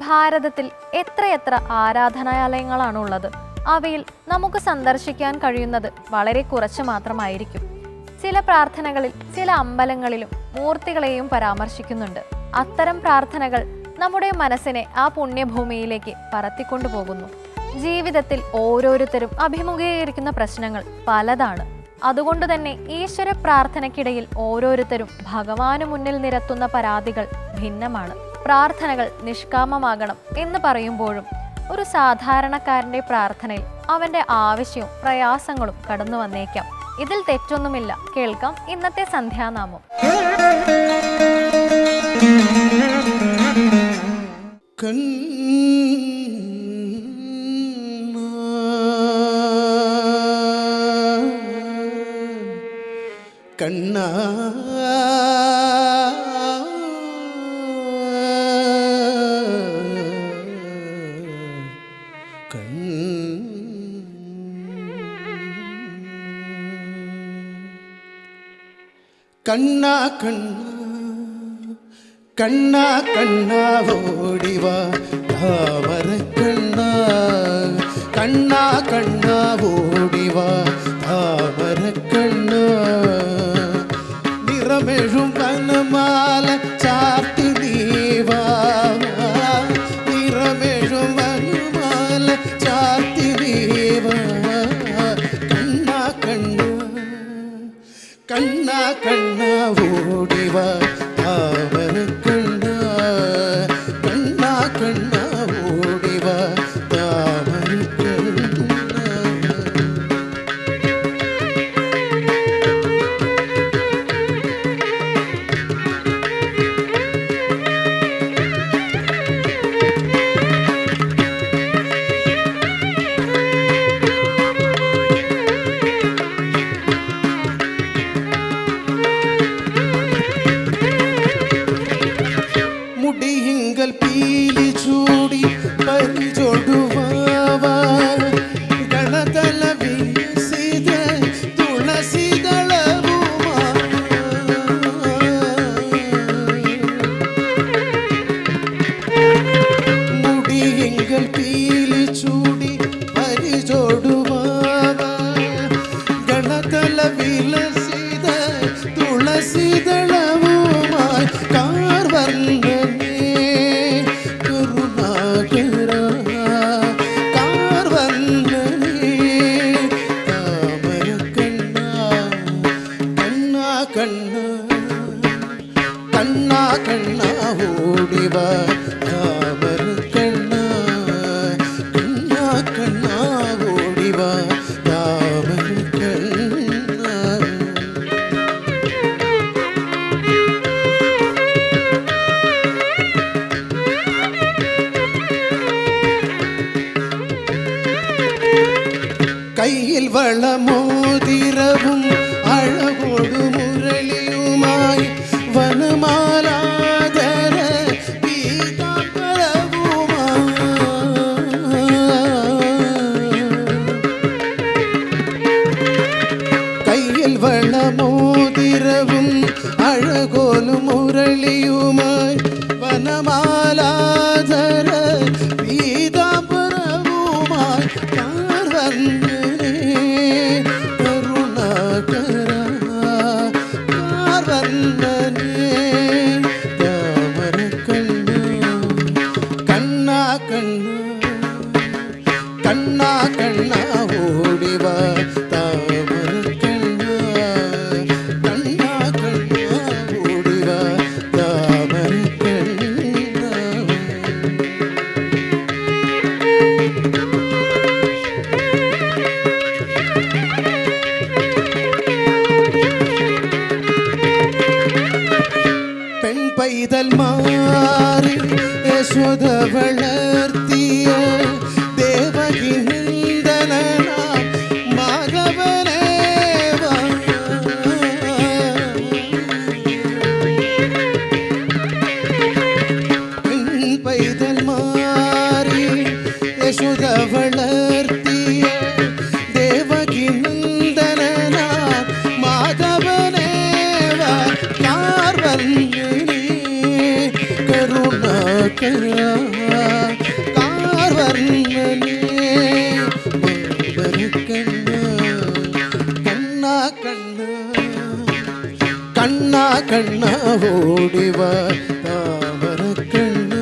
ഭാരതത്തിൽ എത്രയെത്ര ആരാധനാലയങ്ങളാണുള്ളത്? അവയിൽ നമുക്ക് സന്ദർശിക്കാൻ കഴിയുന്നത് വളരെ കുറച്ച് മാത്രമായിരിക്കും. ചില പ്രാർത്ഥനകളിൽ ചില അമ്പലങ്ങളിലും മൂർത്തികളെയും പരാമർശിക്കുന്നുണ്ട്. അത്തരം പ്രാർത്ഥനകൾ നമ്മുടെ മനസ്സിനെ ആ പുണ്യഭൂമിയിലേക്ക് പറത്തിക്കൊണ്ടുപോകുന്നു. ജീവിതത്തിൽ ഓരോരുത്തരും അഭിമുഖീകരിക്കുന്ന പ്രശ്നങ്ങൾ പലതാണ്. അതുകൊണ്ട് തന്നെ ഈശ്വര പ്രാർത്ഥനയ്ക്കിടയിൽ ഓരോരുത്തരും ഭഗവാനു മുന്നിൽ നിരത്തുന്ന പരാതികൾ ഭിന്നമാണ്. പ്രാർത്ഥനകൾ നിഷ്കാമമാകണം എന്ന് പറയുമ്പോഴും ഒരു സാധാരണക്കാരന്റെ പ്രാർത്ഥനയിൽ അവന്റെ ആവശ്യവും പ്രയാസങ്ങളും കടന്നു വന്നേക്കാം. ഇതിൽ തെറ്റൊന്നുമില്ല. കേൾക്കാം ഇന്നത്തെ സന്ധ്യാനാമം. കണ്ണ കണ്ണ കണ്ണ കണ്ണ കണ്ണ ഓടിവാ താമര കണ്ണ കണ്ണ കണ്ണ ഓടിവാ താമര കണ്ണ നിറമെഴും വനമാല കണ്ണ കണ്ണ കണ്ണ കണ്ണ ഓടിവ താമര കണ്ണ കണ്ണ കണ്ണ ഓടിവ താമര കണ്ണ കയ്യിൽ വളമോതിരവും മുരളിയുമായി വനമാലാധര പൈതൽ മാറി യശോദ വളർത്തിയ ദേവകി കണ്ണ ഓടിവ താമര കണ്ണ.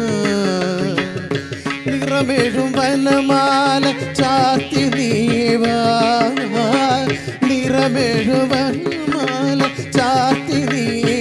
നിറമെഴും വനമാല ചാത്തി നീവ നിറമേഴും വനമാല ചാത്തി നീവാ